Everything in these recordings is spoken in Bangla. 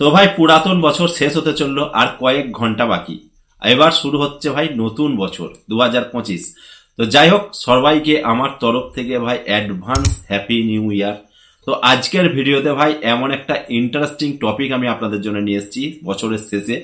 তো ভাই, পুরাতন বছর শেষ হতে চলল আর কয়েক ঘণ্টা বাকি। এবার শুরু হচ্ছে ভাই নতুন বছর দু হাজার পঁচিশ। তো যাই হোক, সবাইকে আমার তরফ থেকে ভাই অ্যাডভান্স হ্যাপি নিউ ইয়ার তো আজকের ভিডিওতে ভাই এমন একটা ইন্টারেস্টিং টপিক আমি আপনাদের জন্য নিয়ে এসেছি বছরের শেষে।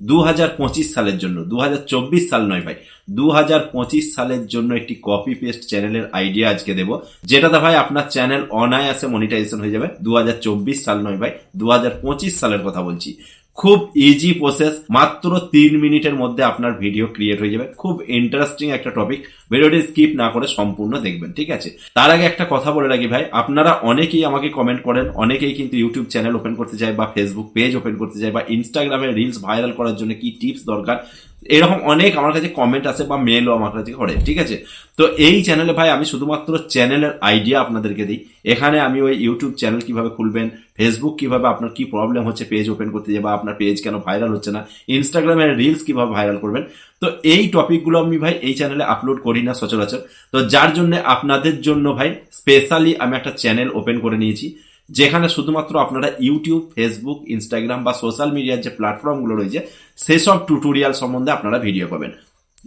দু হাজার পঁচিশ সালের জন্য দু হাজার চব্বিশ সাল নয় ভাই দু হাজার পঁচিশ সালের জন্য একটি কপি পেস্ট চ্যানেলের আইডিয়া আজকে দেব। যেটাতে ভাই আপনার চ্যানেল অনায়াসে মনিটাইজেশন হয়ে যাবে। দু হাজার চব্বিশ সাল নয় ভাই দু হাজার পঁচিশ সালের কথা বলছি। খুব ইজি প্রসেস মাত্র তিন মিনিটের মধ্যে আপনার ভিডিও ক্রিয়েট হয়ে যাবে। খুব ইন্টারেস্টিং একটা টপিক ভিডিওটি স্কিপ না করে সম্পূর্ণ দেখবেন, ঠিক আছে? তার আগে একটা কথা বলে রাখি ভাই, আপনারা অনেকেই আমাকে কমেন্ট করেন, অনেকেই কিন্তু ইউটিউব চ্যানেল ওপেন করতে চায় বা ফেসবুক পেজ ওপেন করতে চায় বা ইনস্টাগ্রামে রিলস ভাইরাল করার জন্য কি টিপস দরকার এরকম অনেক আমার কাছে কমেন্ট আসে বা মেলও আমার কাছে করে, ঠিক আছে? তো এই চ্যানেলে ভাই আমি শুধুমাত্র চ্যানেলের আইডিয়া আপনাদেরকে দিই। এখানে আমি ওই ইউটিউব চ্যানেল কীভাবে খুলবেন ফেসবুক কীভাবে আপনার কি প্রবলেম হচ্ছে পেজ ওপেন করতে যাবে বা আপনার পেজ কেন ভাইরাল হচ্ছে না ইনস্টাগ্রামে রিলস কীভাবে ভাইরাল করবেন, তো এই টপিকগুলো আমি ভাই এই চ্যানেলে আপলোড করি না সচরাচর। তো যার জন্য আপনাদের জন্য ভাই স্পেশালি আমি একটা চ্যানেল ওপেন করে নিয়েছি। যেখানে শুধুমাত্র আপনারা ইউটিউব ফেসবুক ইনস্টাগ্রাম বা সোশ্যাল মিডিয়ার যে প্ল্যাটফর্মগুলো রয়েছে, সেসব টুটোরিয়াল সম্বন্ধে আপনারা ভিডিও পাবেন।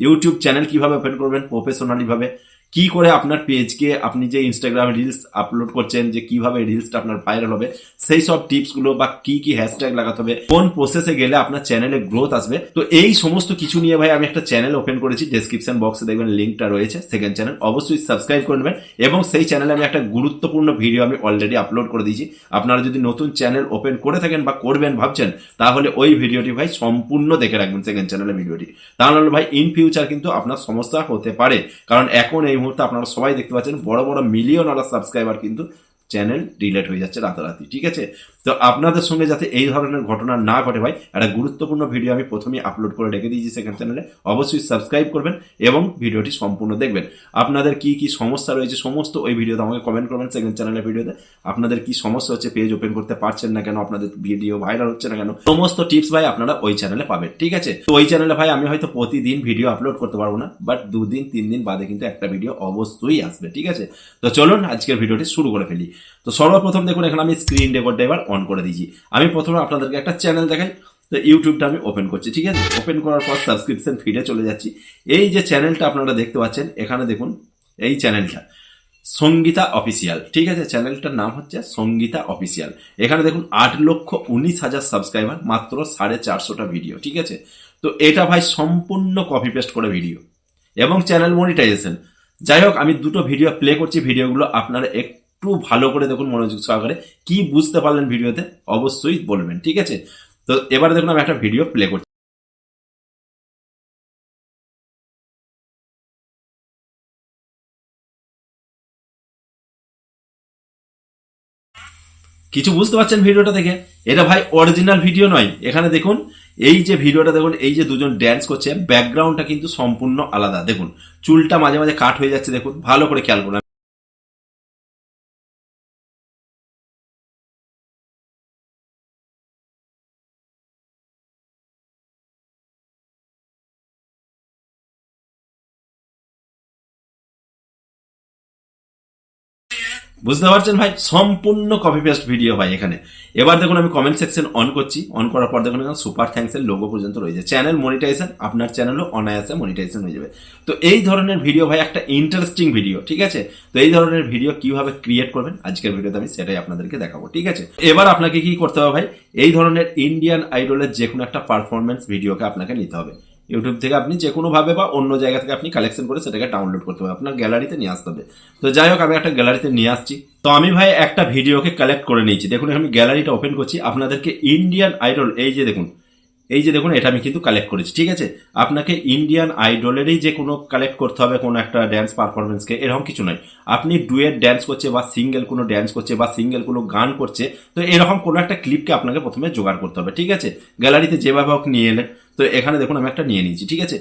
ইউটিউব চ্যানেল কীভাবে ওপেন করবেন প্রফেশনালি ভাবে কি করে আপনার পেজকে আপনি যে ইনস্টাগ্রাম রিলস আপলোড করছেন, যে কীভাবে রিলসটা আপনার ভাইরাল হবে, সেই সব টিপসগুলো বা কি কি হ্যাশট্যাগ লাগাতে হবে, কোন প্রসেসে গেলে আপনার চ্যানেলে গ্রোথ আসবে, তো এই সমস্ত কিছু নিয়ে ভাই আমি একটা চ্যানেল ওপেন করেছি ডেসক্রিপশন বক্সে দেখবেন লিঙ্কটা রয়েছে সেকেন্ড চ্যানেল অবশ্যই সাবস্ক্রাইব করে নেবেন এবং সেই চ্যানেলে আমি একটা গুরুত্বপূর্ণ ভিডিও আমি অলরেডি আপলোড করে দিয়েছি। আপনারা যদি নতুন চ্যানেল ওপেন করে থাকেন বা করবেন ভাবছেন, তাহলে ওই ভিডিওটি ভাই সম্পূর্ণ দেখে রাখবেন সেকেন্ড চ্যানেলের ভিডিওটি তাহলে ভাই ইন ফিউচার কিন্তু আপনার সমস্যা হতে পারে, কারণ এখন এই মুহূর্তে আপনারা সবাই দেখতে পাচ্ছেন, বড় বড় মিলিয়ন আলার সাবস্ক্রাইবার কিন্তু চ্যানেল ডিলেট হয়ে যাচ্ছে রাতারাতি, ঠিক আছে? তো আপনাদের সঙ্গে যাতে এই ধরনের ঘটনা না ঘটে ভাই, একটা গুরুত্বপূর্ণ ভিডিও আমি প্রথমেই আপলোড করে রেখে দিয়েছি সেকেন্ড চ্যানেলে অবশ্যই সাবস্ক্রাইব করবেন এবং ভিডিওটি সম্পূর্ণ দেখবেন। আপনাদের কি কি সমস্যা রয়েছে, সমস্ত ওই ভিডিওতে আমাকে কমেন্ট করবেন সেকেন্ড চ্যানেলের ভিডিওতে আপনাদের কি সমস্যা হচ্ছে পেজ ওপেন করতে পারছেন না কেন, আপনাদের ভিডিও ভাইরাল হচ্ছে না কেন, সমস্ত টিপস ভাই আপনারা ওই চ্যানেলে পাবেন, ঠিক আছে? তো ওই চ্যানেলে ভাই আমি হয়তো প্রতিদিন ভিডিও আপলোড করতে পারব না বাট দুদিন, তিন দিন বাদে কিন্তু একটা ভিডিও অবশ্যই আসবে, ঠিক আছে? তো চলুন আজকের ভিডিওটি শুরু করে ফেলি। তো সর্বপ্রথম দেখুন, এখানে আমি স্ক্রিন রেকর্ডটা এবার অন করে দিয়েছি। আমি প্রথমে আপনাদেরকে একটা চ্যানেল দেখাই, তো ইউটিউবটা আমি ওপেন করছি, ঠিক আছে? ওপেন করার পর সাবস্ক্রিপশন ফিডে চলে যাচ্ছি। এই যে চ্যানেলটা আপনারা দেখতে পাচ্ছেন, এখানে দেখুন, এই চ্যানেলটা সঙ্গীতা অফিসিয়াল ঠিক আছে? চ্যানেলটার নাম হচ্ছে সঙ্গীতা অফিসিয়াল এখানে দেখুন, আট লক্ষ উনিশ হাজার সাবস্ক্রাইবার মাত্র সাড়ে চারশোটা ভিডিও ঠিক আছে? তো এটা ভাই সম্পূর্ণ কপি পেস্ট করে ভিডিও এবং চ্যানেল মনিটাইজেশন যাই হোক, আমি দুটো ভিডিও প্লে করছি ভিডিওগুলো আপনারা একটু ভালো করে দেখুন মনোযোগ সহকারে কি বুঝতে পারলেন ভিডিওতে অবশ্যই বলবেন, ঠিক আছে? তো এবারে দেখুন আমি একটা ভিডিও প্লে করছি। কিছু বুঝতে পারছেন ভিডিওটা দেখে? এটা ভাই অরিজিনাল ভিডিও নয়। এখানে দেখুন, এই যে ভিডিওটা দেখুন, এই যে দুজন ড্যান্স করছে ব্যাকগ্রাউন্ডটা কিন্তু সম্পূর্ণ আলাদা। দেখুন, চুলটা মাঝে মাঝে কাট হয়ে যাচ্ছে, দেখুন, ভালো করে খেয়াল করুন। বুঝতে পারছেন ভাই? সম্পূর্ণ কপি পেস্ট ভিডিও ভাই এখানে। এবার দেখুন আমি কমেন্ট সেকশন অন করছি। অন করার পর দেখুন এখানে সুপার থ্যাঙ্কস এর লোগো পর্যন্ত রয়েছে। চ্যানেল মনিটাইজেশন আপনার চ্যানেলও অনায়াসে মনিটাইজেশন হয়ে যাবে। তো এই ধরনের ভিডিও ভাই একটা ইন্টারেস্টিং ভিডিও ঠিক আছে? তো এই ধরনের ভিডিও কীভাবে ক্রিয়েট করবেন? আজকের ভিডিওতে আমি সেটাই আপনাদেরকে দেখাবো, ঠিক আছে? এবার আপনাকে কি করতে হবে ভাই? এই ধরনের ইন্ডিয়ান আইডলের যে কোনো একটা পারফরমেন্স ভিডিওকে আপনাকে নিতে হবে। ইউটিউব থেকে আপনি যে কোনোভাবে বা অন্য জায়গা থেকে আপনি কালেকশন করে সেটাকে ডাউনলোড করতে হবে আপনার গ্যালারিতে নিয়ে আসতে হবে। তো যাই হোক, আমি একটা গ্যালারিতে নিয়ে আসছি। তো আমি ভাই একটা ভিডিওকে কালেক্ট করে নিয়েছি। দেখুন, আমি গ্যালারিটা ওপেন করছি। আপনাদেরকে ইন্ডিয়ান আইডল এই যে দেখুন, এই যে দেখুন, এটা আমি কিন্তু কালেক্ট করেছি, ঠিক আছে? আপনাকে ইন্ডিয়ান আইডলেরই যে কোনো কালেক্ট করতে হবে, কোনো একটা ড্যান্স পারফরমেন্সকে এরকম কিছু নয়। আপনি ডুয়েট ড্যান্স করছে বা সিঙ্গেল কোনো ড্যান্স করছে বা সিঙ্গেল কোনো গান করছে, তো এরকম কোনো একটা ক্লিপকে আপনাকে প্রথমে জোগাড় করতে হবে, ঠিক আছে? গ্যালারিতে যেভাবে হোক নিয়ে এলে তো এখানে দেখুন আমি একটা নিয়ে নিয়েছি, ঠিক আছে?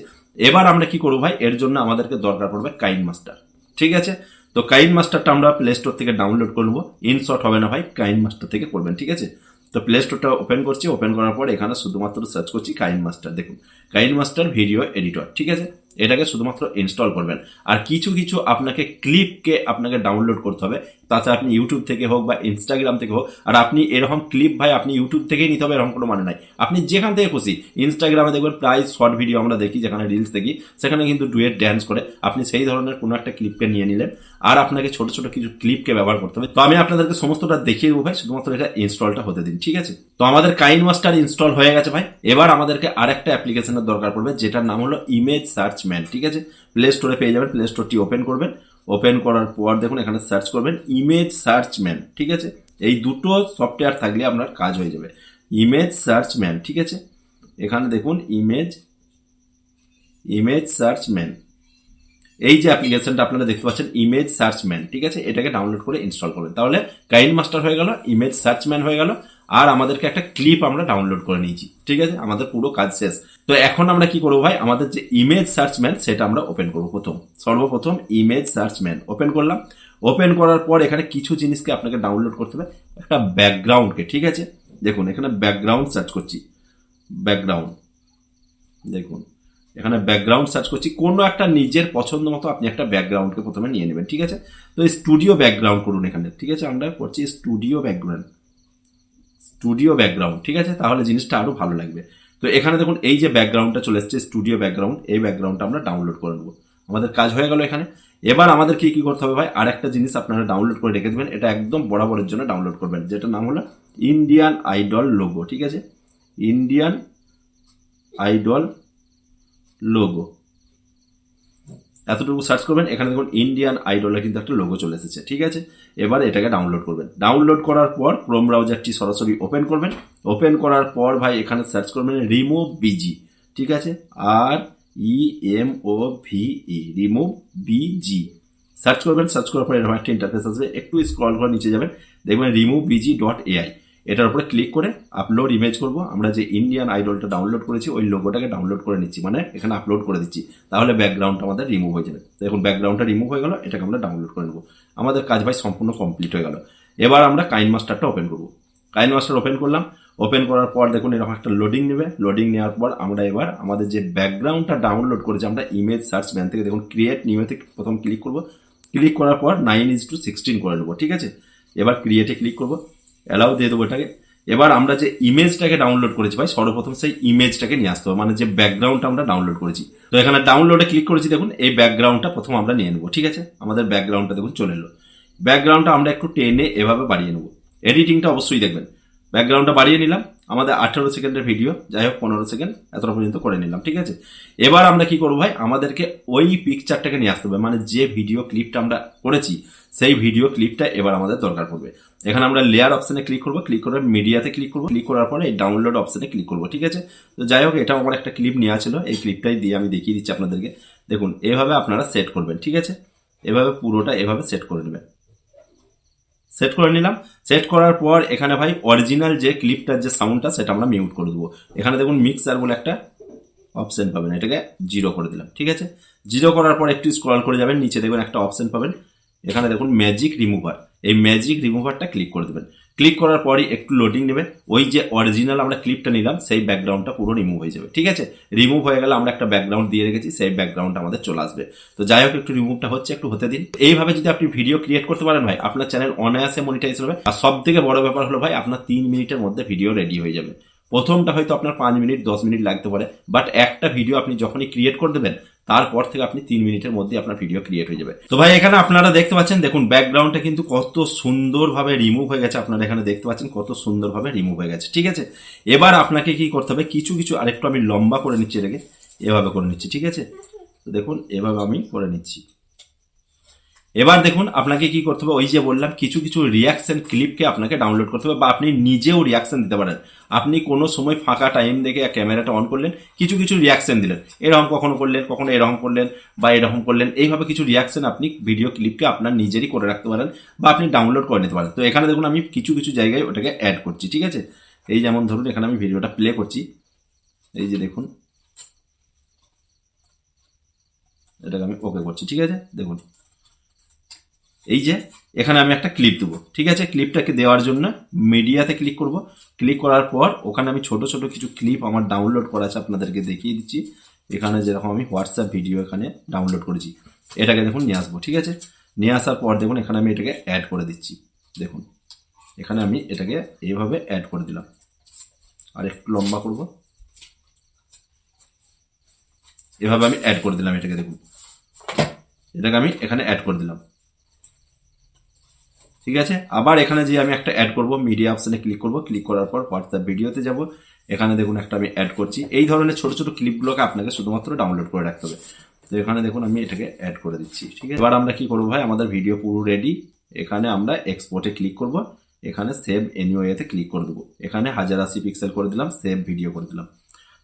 এবার আমরা কি করব ভাই? এর জন্য আমাদেরকে দরকার পড়বে কাইন মাস্টার, ঠিক আছে? তো কাইন মাস্টারটা আমরা প্লে স্টোর থেকে ডাউনলোড করব ইনশর্ট হবে না ভাই, কাইন মাস্টার থেকে করবেন, ঠিক আছে? তো প্লে স্টোরটা ওপেন করছি ওপেন করার পর এখানে শুধুমাত্র সার্চ করছি কাইন মাস্টার, দেখুন। কাইন মাস্টার ভিডিও এডিটর ঠিক আছে? এটাকে শুধুমাত্র ইনস্টল করবেন। আর কিছু কিছু আপনাকে ক্লিপকে আপনাকে ডাউনলোড করতে হবে। তাতে আপনি ইউটিউব থেকে হোক বা ইনস্টাগ্রাম থেকে হোক, আর আপনি এরকম ক্লিপ ভাই আপনি ইউটিউব থেকেই নিতে হবে, এরকম কোনো মানে নাই। আপনি যেখান থেকে খুশি ইনস্টাগ্রামে দেখবেন প্রায় শর্ট ভিডিও আমরা দেখি, যেখানে রিলস দেখি, সেখানে কিন্তু ডুয়েট ড্যান্স করে আপনি সেই ধরনের কোনো একটা ক্লিপকে নিয়ে নিলেন, আর আপনাকে ছোট ছোট কিছু ক্লিপকে ব্যবহার করতে হবে। তো আমি আপনাদেরকে সমস্তটা দেখিয়ে দেবো ভাই, শুধুমাত্র এটা ইনস্টলটা হতে দিন, ঠিক আছে? তো আমাদের কাইন মাস্টার ইনস্টল হয়ে গেছে ভাই। এবার আমাদেরকে আরেকটা অ্যাপ্লিকেশনের দরকার পড়বে, যেটার নাম হলো ইমেজ সার্চ ম্যান ঠিক আছে? প্লে স্টোরে পেয়ে যাবেন প্লে স্টোরটি ওপেন করবেন। ওপেন করার পর দেখুন, এখানে সার্চ করবেন ইমেজ সার্চ ম্যান ঠিক আছে? এই দুটো সফটওয়্যার থাকলে আপনার কাজ হয়ে যাবে। ইমেজ সার্চ ম্যান ঠিক আছে? এখানে দেখুন ইমেজ ইমেজ সার্চ ম্যান এই যে অ্যাপ্লিকেশনটা আপনারা দেখতে পাচ্ছেন ইমেজ সার্চ ম্যান ঠিক আছে? এটাকে ডাউনলোড করে ইনস্টল করবেন। তাহলে কাইন মাস্টার হয়ে গেল ইমেজ সার্চ ম্যান হয়ে গেল। আর আমাদেরকে একটা ক্লিপ আমরা ডাউনলোড করে নিয়েছি, ঠিক আছে? আমাদের পুরো কাজ শেষ। তো এখন আমরা কি করব ভাই? আমাদের যে ইমেজ সার্চ ম্যান সেটা আমরা ওপেন করব প্রথম। সর্বপ্রথম ইমেজ সার্চ ম্যান ওপেন করলাম। ওপেন করার পর এখানে কিছু জিনিসকে আপনাকে ডাউনলোড করতে হবে। একটা ব্যাকগ্রাউন্ডকে ঠিক আছে? দেখুন, এখানে ব্যাকগ্রাউন্ড সার্চ করছি। ব্যাকগ্রাউন্ড দেখুন, এখানে ব্যাকগ্রাউন্ড সার্চ করছি। কোনো একটা নিজের পছন্দ মতো আপনি একটা ব্যাকগ্রাউন্ডকে প্রথমে নিয়ে নেবেন, ঠিক আছে? তো স্টুডিও ব্যাকগ্রাউন্ড করুন এখানে, ঠিক আছে? আমরা করছি স্টুডিও ব্যাকগ্রাউন্ড স্টুডিও ব্যাকগ্রাউন্ড ঠিক আছে? তাহলে জিনিসটা আরও ভালো লাগবে। তো এখানে দেখুন, এই যে ব্যাকগ্রাউন্ডটা চলে এসছে, স্টুডিও ব্যাকগ্রাউন্ড এই ব্যাকগ্রাউন্ডটা আমরা ডাউনলোড করে নেব। আমাদের কাজ হয়ে গেল এখানে। এবার আমাদের কি কি করতে হবে ভাই? আর একটা জিনিস আপনারা ডাউনলোড করে রেখে দেবেন। এটা একদম বরাবরের জন্য ডাউনলোড করবেন। যেটা নাম হলো ইন্ডিয়ান আইডল লোগো ঠিক আছে? ইন্ডিয়ান আইডল লোগো এতটুকু সার্চ করবেন, এখানে দেখুন ইন্ডিয়ান আইডলের কিন্তু একটা লোগো চলে এসেছে, ঠিক আছে? এবার এটাকে ডাউনলোড করবেন। ডাউনলোড করার পর ক্রোম ব্রাউজারটি সরাসরি ওপেন করবেন। ওপেন করার পর ভাই এখানে সার্চ করবেন রিমুভ বিজি ঠিক আছে? R E M O V E remove BG search করবেন সার্চ করার পর এরকম একটা ইন্টারফেস আসবে। একটু স্ক্রল করে নিচে যাবেন। দেখবেন রিমুভ বিজি ডট এআই এটার উপরে ক্লিক করে আপলোড ইমেজ করব। আমরা যে ইন্ডিয়ান আইডলটা ডাউনলোড করেছি, ওই লোগোটাকে ডাউনলোড করে নিচ্ছি। মানে এখানে আপলোড করে দিচ্ছি। তাহলে ব্যাকগ্রাউন্ডটা আমাদের রিমুভ হয়ে যাবে। তো এখন ব্যাকগ্রাউন্ডটা রিমুভ হয়ে গেল, এটাকে আমরা ডাউনলোড করে নেব। আমাদের কাজ ভাই সম্পূর্ণ কমপ্লিট হয়ে গেল। এবার আমরা কাইন মাস্টারটা ওপেন করব। কাইন মাস্টার ওপেন করলাম। ওপেন করার পর দেখুন, এরকম একটা লোডিং নেবে। লোডিং নেওয়ার পর আমরা এবার আমাদের যে ব্যাকগ্রাউন্ডটা ডাউনলোড করেছি, আমরা ইমেজ সার্চ ম্যান থেকে দেখুন ক্রিয়েট নিউতে প্রথম ক্লিক করব। ক্লিক করার পর নাইন ইজ টু সিক্সটিন করে নেব, ঠিক আছে? এবার ক্রিয়েটে ক্লিক করব। অ্যালাউ দিয়ে দেবো এটাকে। এবার আমরা যে ইমেজটাকে ডাউনলোড করেছি, ভাই, সর্বপ্রথম সেই ইমেজটাকে নিয়ে আসতে হবে। মানে যে ব্যাকগ্রাউন্ডটা আমরা ডাউনলোড করেছি। তো এখানে ডাউনলোডে ক্লিক করেছি, দেখুন, এই ব্যাকগ্রাউন্ডটা প্রথম আমরা নিয়ে নেব, ঠিক আছে? আমাদের ব্যাকগ্রাউন্ডটা দেখুন চলে এলো। ব্যাকগ্রাউন্ডটা আমরা একটু টেনে এভাবে বাড়িয়ে নেব। এডিটিংটা অবশ্যই দেখবেন। ব্যাকগ্রাউন্ডটা বাড়িয়ে নিলাম। আমাদের আঠেরো সেকেন্ডের ভিডিও যাই হোক, পনেরো সেকেন্ড, এতটা পর্যন্ত করে নিলাম, ঠিক আছে? এবার আমরা কি করব ভাই, আমাদেরকে ওই পিকচারটাকে নিয়ে আসতে হবে। মানে যে ভিডিও ক্লিপটা আমরা করেছি সেই ভিডিও ক্লিপটা এবার আমাদের দরকার পড়বে। এখানে আমরা লেয়ার অপশনে ক্লিক করব ক্লিক করে মিডিয়াতে ক্লিক করব। ক্লিক করার পরে এই ডাউনলোড অপশনে ক্লিক করব, ঠিক আছে? তো যাই হোক, এটাও আমার একটা ক্লিপ নেওয়া ছিল। এই ক্লিপটাই দিয়ে আমি দেখিয়ে দিচ্ছি আপনাদেরকে। দেখুন, এভাবে আপনারা সেট করবেন, ঠিক আছে? এভাবে পুরোটা এভাবে সেট করে নেবেন। সেট করে নিলাম। সেট করার পর এখানে ভাই অরিজিনাল যে ক্লিপটার যে সাউন্ডটা সেটা আমরা মিউট করে দেবো। এখানে দেখুন মিক্সার বলে একটা অপশন পাবেন। এটাকে জিরো করে দিলাম, ঠিক আছে? জিরো করার পর একটু স্ক্রল করে যাবেন, নিচে দেখবেন একটা অপশন পাবেন। এখানে দেখুন ম্যাজিক রিমুভার এই ম্যাজিক রিমুভারটা ক্লিক করে দেবেন। ক্লিক করার পরই একটু লোডিং নেবে ওই যে অরিজিনাল আমরা ক্লিপটা নিলাম, সেই ব্যাকগ্রাউন্ডটা পুরো রিমুভ হয়ে যাবে, ঠিক আছে? রিমুভ হয়ে গেলে আমরা একটা ব্যাকগ্রাউন্ড দিয়ে রেখেছি, সেই ব্যাকগ্রাউন্ডটা আমাদের চলে আসবে। তো যাই হোক, একটু রিমুভটা হচ্ছে, একটু হতে দিন। এইভাবে যদি আপনি ভিডিও ক্রিয়েট করতে পারেন ভাই, আপনার চ্যানেল অনায়াসে মনিটাইজ হবে। আর সব থেকে বড় ব্যাপার হলো ভাই, আপনার তিন মিনিটের মধ্যে ভিডিও রেডি হয়ে যাবে। প্রথমটা হয়তো আপনার পাঁচ মিনিট, দশ মিনিট লাগতে পারে বাট একটা ভিডিও আপনি যখনই ক্রিয়েট করে দেবেন তারপর থেকে আপনি তিন মিনিটের মধ্যে আপনার ভিডিও ক্রিয়েট হয়ে যাবে। তো ভাই, এখানে আপনারা দেখতে পাচ্ছেন, দেখুন ব্যাকগ্রাউন্ডটা কিন্তু কত সুন্দরভাবে রিমুভ হয়ে গেছে। আপনারা এখানে দেখতে পাচ্ছেন কত সুন্দরভাবে রিমুভ হয়ে গেছে, ঠিক আছে? এবার আপনাকে কি করতে হবে, কিছু কিছু আরেকটু আমি লম্বা করে নিচ্ছি এটাকে, এভাবে করে নিচ্ছি, ঠিক আছে? তো দেখুন, এভাবে আমি করে নিচ্ছি। এবার দেখুন আপনাকে কি করতে হবে, ওই যে বললাম কিছু কিছু রিয়াকশন ক্লিপকে আপনাকে ডাউনলোড করতে হবে বা আপনি নিজেও রিয়াকশন দিতে পারেন। আপনি কোনো সময় ফাঁকা টাইম দেখে ক্যামেরাটা অন করলেন, কিছু কিছু রিয়াকশন দিলেন। এরকম কখনো করলেন, কখনো এরকম করলেন বা এরকম করলেন, এইভাবে কিছু রিয়াকশন আপনি ভিডিও ক্লিপকে আপনার নিজেরই করে রাখতে পারেন বা আপনি ডাউনলোড করে নিতে পারেন। তো এখানে দেখুন আমি কিছু কিছু জায়গায় ওটাকে অ্যাড করছি, ঠিক আছে? এই যেমন ধরুন এখানে আমি ভিডিওটা প্লে করছি। এই যে দেখুন। এটাকে আমি ওকে করছি, ঠিক আছে? দেখুন। এই যে, এখানে আমি একটা ক্লিপ দেবো, ঠিক আছে? ক্লিপটাকে দেওয়ার জন্য মিডিয়াতে ক্লিক করব। ক্লিক করার পর ওখানে আমি ছোট ছোট কিছু ক্লিপ আমার ডাউনলোড করা আছে আপনাদেরকে দেখিয়ে দিচ্ছি। এখানে যেরকম আমি হোয়াটসঅ্যাপ ভিডিও এখানে ডাউনলোড করেছি। এটাকে দেখুন, নিয়ে আসব, ঠিক আছে? নিয়ে আসার পর দেখুন, এখানে আমি এটাকে অ্যাড করে দিচ্ছি। দেখুন, এখানে আমি এটাকে এইভাবে অ্যাড করে দিলাম। আর একটু লম্বা করব। এভাবে আমি অ্যাড করে দিলাম এটাকে, দেখুন। এটাকে আমি এখানে অ্যাড করে দিলাম। ঠিক আছে? আবার এখানে যে আমি একটা অ্যাড করব মিডিয়া অপশানে ক্লিক করব ক্লিক করার পর হোয়াটসঅ্যাপ ভিডিওতে যাব। এখানে দেখুন একটা আমি অ্যাড করছি। এই ধরনের ছোট ছোট ক্লিপগুলোকে আপনাকে শুধুমাত্র ডাউনলোড করে রাখতে হবে। তো এখানে দেখুন আমি এটাকে অ্যাড করে দিচ্ছি, ঠিক আছে? এবার আমরা কি করব ভাই? আমাদের ভিডিও পুরো রেডি এখানে আমরা এক্সপোর্টে ক্লিক করব। এখানে সেভ এনইওএতে ক্লিক করে দেবো। এখানে হাজার আশি পিক্সেল করে দিলাম সেভ ভিডিও করে দিলাম।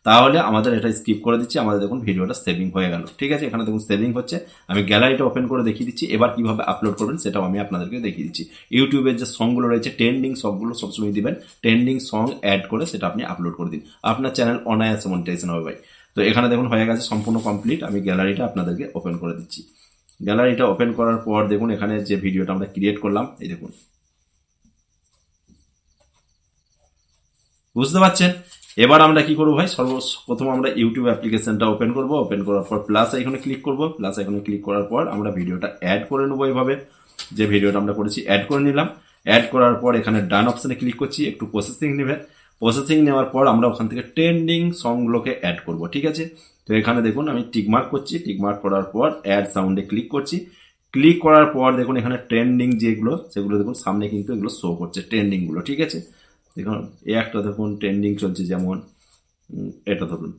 তাহলে আমাদের এটা স্কিপ করে দিচ্ছি, আমাদের দেখুন ভিডিওটা সেভিং হয়ে গেল। ঠিক আছে? এখানে দেখুন সেভিং হচ্ছে। আমি গ্যালারিটা ওপেন করে দেখিয়ে দিচ্ছি। এবার কীভাবে আপলোড করবেন সেটাও আমি আপনাদেরকে দেখিয়ে দিচ্ছি। ইউটিউবের যে সংগুলো রয়েছে ট্রেন্ডিং সংগুলো সবসময় দিবেন। ট্রেন্ডিং সং অ্যাড করে সেটা আপনি আপলোড করে দিন। আপনার চ্যানেল অনায়াসে মনিটাইজেশন হবে ভাই। তো এখানে দেখুন হয়ে গেছে সম্পূর্ণ কমপ্লিট আমি গ্যালারিটা আপনাদেরকে ওপেন করে দিচ্ছি। গ্যালারিটা ওপেন করার পর দেখুন এখানে যে ভিডিওটা আমরা ক্রিয়েট করলাম, এই দেখুন। বুঝতে পারছেন? এবার আমরা কি করব ভাই? সর্বপ্রথম আমরা ইউটিউব অ্যাপ্লিকেশনটা ওপেন করব। ওপেন করার পর প্লাস এখানে ক্লিক করব। প্লাস এখানে ক্লিক করার পর আমরা ভিডিওটা অ্যাড করে নেব এইভাবে যে ভিডিওটা আমরা করেছি অ্যাড করে নিলাম। অ্যাড করার পর এখানে ডান অপশানে ক্লিক করছি। একটু প্রসেসিং নেবে। প্রসেসিং নেওয়ার পর আমরা ওখান থেকে ট্রেন্ডিং সংগুলোকে অ্যাড করব, ঠিক আছে? তো এখানে দেখুন, আমি টিকমার্ক করছি। টিকমার্ক করার পর অ্যাড সাউন্ডে ক্লিক করছি। ক্লিক করার পর দেখুন, এখানে ট্রেন্ডিং যেগুলো, সেগুলো দেখুন, সামনে কিন্তু এগুলো শো করছে ট্রেন্ডিংগুলো ঠিক আছে? দেখুন এই একটা দেখুন ট্রেন্ডিং চলছে যেমন এটা ধরুন।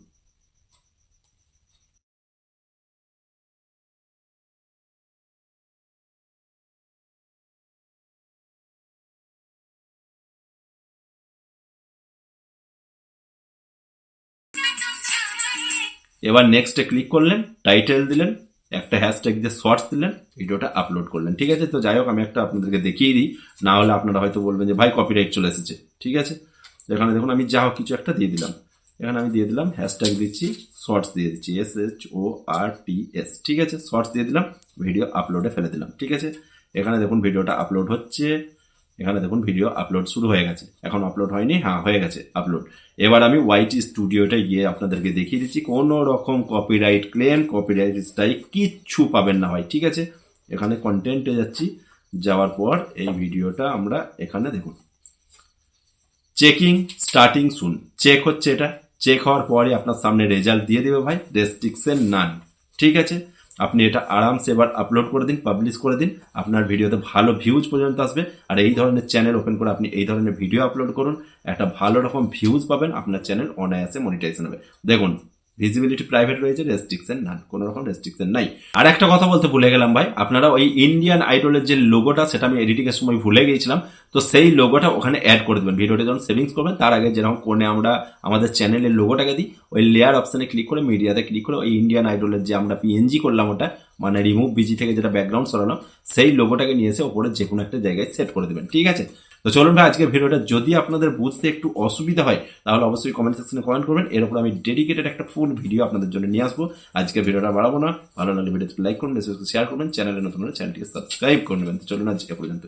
এবার নেক্সটে ক্লিক করলেন টাইটেল দিলেন একটা হ্যাশট্যাগ দিয়ে শর্টস দিলেন ভিডিওটা আপলোড করলেন। ঠিক আছে? তো যাই হোক, আমি একটা আপনাদেরকে দেখিয়ে দিই। না হলে আপনারা হয়তো বলবেন যে, ভাই কপিরাইট চলে এসেছে। ঠিক আছে? এখানে দেখুন, আমি যা কিছু একটা দিয়ে দিলাম। এখানে আমি দিয়ে দিলাম হ্যাশট্যাগ দিচ্ছি শর্টস দিয়ে দিচ্ছি। S H O R T S ঠিক আছে? শর্টস দিয়ে দিলাম ভিডিও আপলোডে ফেলে দিলাম। ঠিক আছে? এখানে দেখুন ভিডিওটা আপলোড হচ্ছে। এখানে দেখুন ভিডিও আপলোড শুরু হয়ে গেছে। এখন আপলোড হয়নি হ্যাঁ হয়ে গেছে আপলোড এবার আমি ওয়াইটি স্টুডিওটা গিয়ে আপনাদেরকে দেখিয়ে দিচ্ছি, কোনো রকম কপিরাইট ক্লেম কপিরাইট স্ট্রাইক কিচ্ছু পাবেন না ভাই, ঠিক আছে? এখানে কন্টেন্টে যাচ্ছি, যাওয়ার পর এই ভিডিওটা আমরা এখানে দেখুন। চেকিং স্টার্টিং শুন চেক হচ্ছে এটা। চেক হওয়ার পরে আপনার সামনে রেজাল্ট দিয়ে দেবে ভাই রেস্ট্রিকশন নান ঠিক আছে? আপনি এটা আরামসে এবার আপলোড করে দিন পাবলিশ করে দিন, আপনার ভিডিওতে ভালো ভিউজ পর্যন্ত আসবে। আর এই ধরনের চ্যানেল ওপেন করে আপনি এই ধরনের ভিডিও আপলোড করুন, একটা ভালো রকম ভিউজ পাবেন, আপনার চ্যানেল অনায়াসে মনিটাইজেশন হবে। দেখুন ভিজিবিলিটি প্রাইভেট রয়েছে রেস্ট্রিকশন না কোনো রকম রেস্ট্রিকশন নাই। আর একটা কথা বলতে ভুলে গেলাম ভাই, আপনারা ওই ইন্ডিয়ান আইডলের যে লোগোটা সেটা আমি এডিটিং এর সময় ভুলে গিয়েছিলাম, তো সেই লোগোটা ওখানে অ্যাড করে দেবেন। ভিডিওটা যখন সেভিংস করবেন, তার আগে যেরকম কোণে আমরা আমাদের চ্যানেলের লোগোটাকে দিই, ওই লেয়ার অপশানে ক্লিক করে মিডিয়াতে ক্লিক করে ওই ইন্ডিয়ান আইডলের যে আমরা পিএনজি করলাম ওটা মানে রিমুভ বিজি থেকে যেটা ব্যাকগ্রাউন্ড সরালাম, সেই লোগোটাকে নিয়ে এসে ওপরে যে কোনো একটা জায়গায় সেট করে দেবেন। ঠিক আছে? তো চলুন ভাই, আজকের ভিডিওটা যদি আপনাদের বুঝতে একটু অসুবিধা হয়, তাহলে অবশ্যই কমেন্ট সেকশনে কমেন্ট করবেন। এর উপর আমি ডেডিকেটেড একটা ফুল ভিডিও আপনাদের জন্য নিয়ে আসব। আজকে ভিডিওটা বাড়াবো না। ভালো লাগলে ভিডিওতে লাইক করুন শেয়ার করবেন চ্যানেলে নতুন চ্যানেলটিকে সাবস্ক্রাইব করে নেবেন। চলুন আজকে পর্যন্ত।